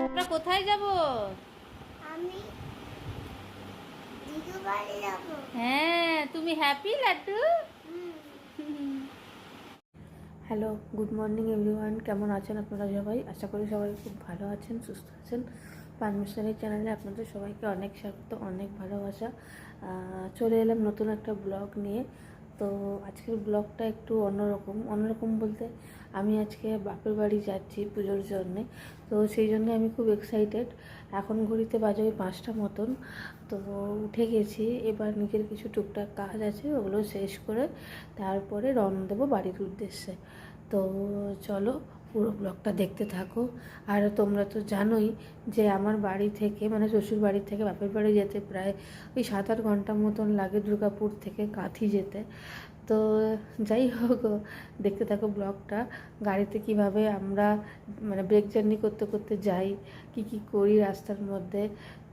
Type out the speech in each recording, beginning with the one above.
আমরা কোথায় যাব? আমি দিদু বাড়ি যাব। হ্যাঁ তুমি happy laddoo? Hello good morning everyone কেমন আছেন আপনারা সবাই? আশা করি সবাই খুব ভালো আছেন সুস্থ আছেন। পারমিশনের চ্যানেলে আপনাদের সবাইকে অনেক স্বাগত অনেক ভালোবাসা। চলে এলাম নতুন একটা ব্লগ নিয়ে। তো আজকের ব্লগটা একটু অন্যরকম অন্যরকম বলতে আমি আজকে বাপের বাড়ি যাচ্ছি পুজোর জন্যে। তো সেই জন্য আমি খুব এক্সাইটেড এখন ঘড়িতে বাজে ওই পাঁচটা মতন। তো উঠে গেছি, এবার নিজের কিছু টুকটাক কাজ আছে, ওগুলো শেষ করে তারপরে রওনা দেবো বাড়ির উদ্দেশ্যে। তো চলো পুরো ব্লগটা দেখতে থাকো। আর তোমরা তো জানোই যে আমার বাড়ি থেকে মানে শ্বশুর বাড়ি থেকে বাপের বাড়ি যেতে প্রায় ওই সাত আট ঘণ্টা মতন লাগে দুর্গাপুর থেকে কাঁথি যেতে। তো যাই হোক, দেখতে থাকো ব্লগটা। গাড়িতে কীভাবে আমরা মানে ব্রেক জার্নি করতে করতে যাই, কি কি করি রাস্তার মধ্যে,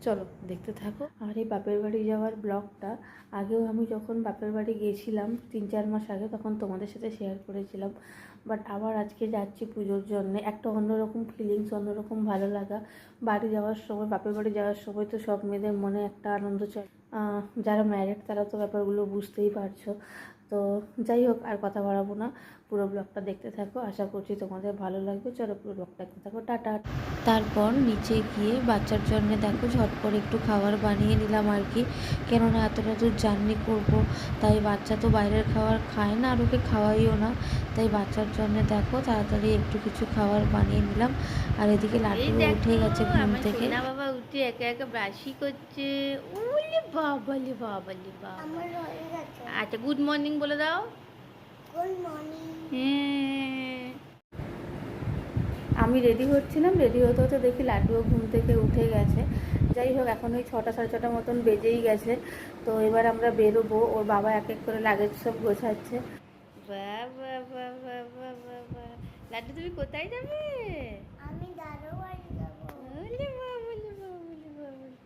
চলো দেখতে থাকো। আর এই বাপের বাড়ি যাওয়ার ব্লগটা, আগেও আমি যখন বাপের বাড়ি গিয়েছিলাম, তিন চার মাস আগে তখন তোমাদের সাথে শেয়ার করেছিলাম। বাট আবার আজকে যাচ্ছি পুজোর জন্য। একটা অন্যরকম ফিলিংস অন্যরকম ভালো লাগা। বাড়ি যাওয়ার সময়, বাপের বাড়ি যাওয়ার সময় তো সব মেয়েদের মনে একটা আনন্দ চলে। যারা ম্যারিড তারা তো ব্যাপারগুলো বুঝতেই পারছ। তো যাই হোক আর কথা বাড়াবো না। পুরো ব্লগটা দেখতে থাকো। আশা করছি তোমাদের ভালো লাগবে। চলো পুরো ব্লগটা দেখতে থাকো। টাটা। তারপর নিচে গিয়ে বাচ্চার জন্য দেখো ঝটপট একটু খাবার বানিয়ে নিলাম আর কি। কেননা এতটা দূর জার্নি করব তাই বাচ্চা তো বাইরের খাবার খায় না আর ওকে খাওয়াইও না। তাই বাচ্চার জন্য দেখো তাড়াতাড়ি একটু কিছু খাবার বানিয়ে নিলাম। আর এদিকে লাড্ডু উঠে গেছে ঘুম থেকে। উঠে একা একা ব্রাশি করছে। ওলে বাবা। লে বাবা আচ্ছা গুড মর্নিং বলে দাও। গুড মর্নিং হ্যাঁ। আমি রেডি হচ্ছিলাম রেডি হতে হতে দেখি লাড্ডুও ঘুম থেকে উঠে গেছে। যাই হোক এখন ওই ছটা সাড়ে ছটা মতন বেজেই গেছে। তো এবার আমরা বেরোবো ওর বাবা এক এক করে লাগেজ সব গোছাচ্ছে। লাড্ডু তুমি কোথায় যাবে আমি দাদু বাড়ি যাব ওলে বাবা লে বাবা লে বাবা লে।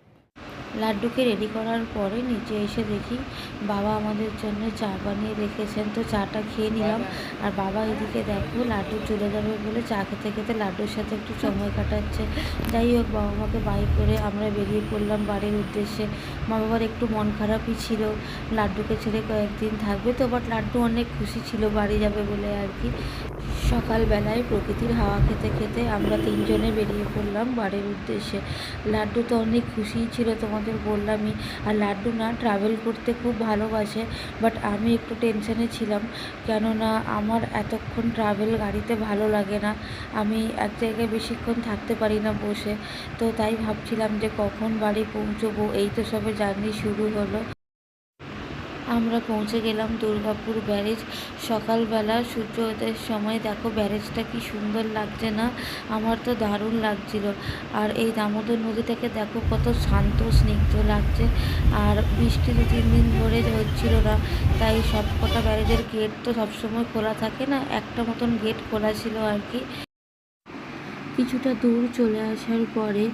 লাড্ডুকে রেডি করার পরে নিচে এসে দেখি বাবা আমাদের জন্য চা বানিয়ে রেখেছেন। তো চাটা খেয়ে নিলাম। আর বাবা এদিকে দেখো লাড্ডু চলে যাবে বলে চা খেতে খেতে লাড্ডুর সাথে একটু সময় কাটাচ্ছে। যাই হোক বাবা মাকে বাই করে আমরা বেরিয়ে পড়লাম বাড়ির উদ্দেশ্যে। মা বাবার একটু মন খারাপই ছিল। লাড্ডুকে ছেড়ে কয়েকদিন থাকবে তো বাট লাড্ডু অনেক খুশি ছিল বাড়ি যাবে বলে আর কি। সকালবেলায় প্রকৃতির হাওয়া খেতে খেতে আমরা তিনজনে বেরিয়ে পড়লাম বাড়ির উদ্দেশ্যে। লাড্ডু তো অনেক খুশিই ছিল তোমাদের বললামই, আর লাড্ডু না ট্রাভেল করতে খুব ভালোবাসে বাট আমি একটু টেনশানে ছিলাম। কেননা আমার এতক্ষণ ট্রাভেল গাড়িতে ভালো লাগে না, আমি এক জায়গায় বেশিক্ষণ থাকতে পারি না বসে। তো তাই ভাবছিলাম যে কখন বাড়ি পৌঁছবো, এই তো সবে জার্নি শুরু হলো। আমরা পৌঁছে গেলাম দুর্গাপুর ব্যারেজ। সকালবেলা সূর্যোদয়ের সময় দেখো ব্যারেজটা কি সুন্দর লাগছে না? আমার তো দারুণ লাগছিল। আর এই দামোদর নদীটাকে দেখো কত শান্ত, স্নিগ্ধ লাগছে। আর বৃষ্টি দু তিন দিন ধরে হচ্ছিল না। তাই সব কটা ব্যারেজের গেট তো সবসময় খোলা থাকে না। একটা মতন গেট খোলা ছিল আর কি। কিছুটা দূর চলে আসার পরে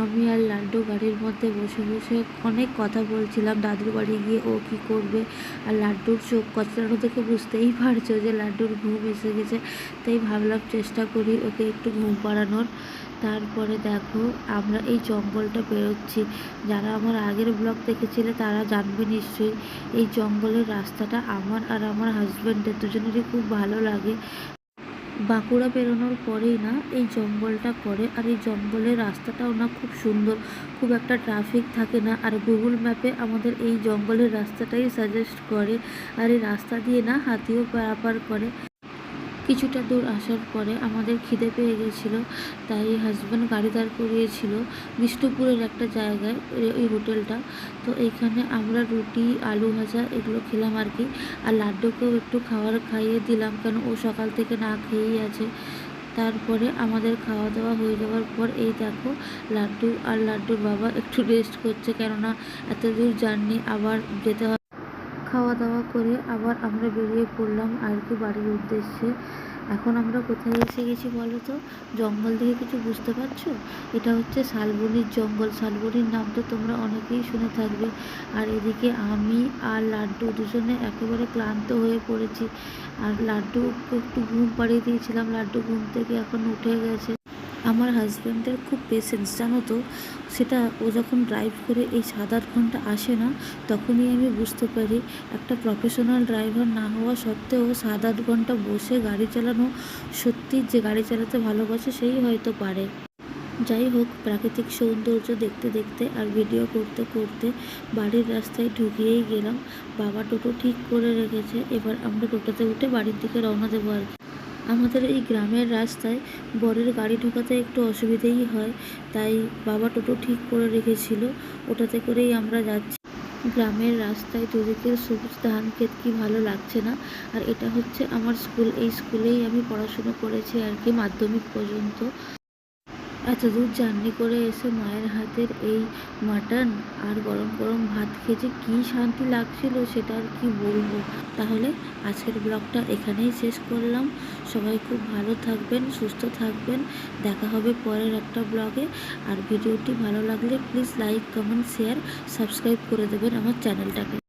আমি আর লাড্ডু গাড়ির মধ্যে বসে বসে অনেক কথা বলছিলাম। দাদুর বাড়ি গিয়ে ও কি করবে? আর লাড্ডুর চোখ কচলানো থেকে বুঝতেই পারছ যে লাড্ডুর ঘুম এসে গেছে। তাই ভাবলাম চেষ্টা করি ওকে একটু ঘুম পাড়ানোর। তারপরে দেখো, আমরা এই জঙ্গলটা বেরোচ্ছি যারা আমার আগের ব্লগ দেখেছিলে তারা জানবে নিশ্চয়ই। এই জঙ্গলের রাস্তাটা আমার আর আমার হাজব্যান্ডের দুজনেরই খুব ভালো লাগে। বাঁকুড়া বেরোনোর পরেই না এই জঙ্গলটা পড়ে আর এই জঙ্গলের রাস্তাটাও না খুব সুন্দর, খুব একটা ট্রাফিক থাকে না। আর গুগল ম্যাপে আমাদের এই জঙ্গলের রাস্তাটাই সাজেস্ট করে আর এই রাস্তা দিয়ে না হাতিও পারাপার করে। কিছুটা দূর আসার পরে আমাদের খিদে পেয়ে গেছিল, তাই হাজব্যান্ড গাড়ি দাঁড় করিয়েছিল বিষ্ণুপুরের একটা জায়গায় এই হোটেলটা। তো এইখানে আমরা রুটি, আলু ভাজা এগুলো খেলাম আর কি। আর লাড্ডুকেও একটু খাবার খাইয়ে দিলাম কেন ও সকাল থেকে না খেয়েই আছে। তারপরে আমাদের খাওয়া দাওয়া হয়ে যাওয়ার পর এই দেখো লাড্ডু আর লাড্ডুর বাবা একটু রেস্ট করছে কেননা এত দূর জার্নি আবার যেতে হবে। খাওয়া দাওয়া করে আবার আমরা বেরিয়ে পড়লাম আর কি বাড়ির উদ্দেশ্যে। এখন আমরা কোথায় এসে গেছি বলো তো? জঙ্গল থেকে কিছু বুঝতে পারছ? এটা হচ্ছে শালবনির জঙ্গল। শালবনির নাম তো তোমরা অনেকেই শুনে থাকবে। আর এদিকে আমি আর লাড্ডু দুজনে একেবারে ক্লান্ত হয়ে পড়েছি। আর লাড্ডুকে একটু ঘুম পাড়িয়ে দিয়েছিলাম। লাড্ডু ঘুম থেকে এখন উঠে গেছে। আমার হাজব্যান্ডের খুব পেশেন্স জানো তো? সেটা ও যখন ড্রাইভ করে এই সাত আট ঘণ্টা আসে না, তখনই আমি বুঝতে পারি একটা প্রফেশনাল ড্রাইভার না হওয়া সত্ত্বেও সাত আট ঘণ্টা বসে গাড়ি চালানো সত্যি যে গাড়ি চালাতে ভালোবাসে সেই হয়তো পারে। যাই হোক, প্রাকৃতিক সৌন্দর্য দেখতে দেখতে আর ভিডিও করতে করতে বাড়ির রাস্তায় ঢুকিয়েই গেলাম। বাবা টোটো ঠিক করে রেখেছে, এবার আমরা টোটোতে উঠে বাড়ির দিকে রওনা দেবো আর কি। আমাদের এই গ্রামের রাস্তায় বরের গাড়ি ঢোকাতে একটু অসুবিধেই হয়, তাই বাবা টোটো ঠিক করে রেখেছিল। ওটাতে করেই আমরা যাচ্ছি। গ্রামের রাস্তায় দুদিকের সবুজ ধান ক্ষেত কি ভালো লাগছে না? আর এটা হচ্ছে আমার স্কুল। এই স্কুলেই আমি পড়াশুনো করেছি আর কি মাধ্যমিক পর্যন্ত। এত দূর জার্নি করে এসে মায়ের হাতের এই মাটন আর গরম গরম ভাত খেয়ে যে কী শান্তি লাগছিল সেটা আর কি বলব। তাহলে আজকের ব্লগটা এখানেই শেষ করলাম। সবাই খুব ভালো থাকবেন, সুস্থ থাকবেন। দেখা হবে পরের একটা ব্লগে। আর ভিডিওটি ভালো লাগলে please like, comment, share, subscribe করে দেবেন আমার চ্যানেলটাকে।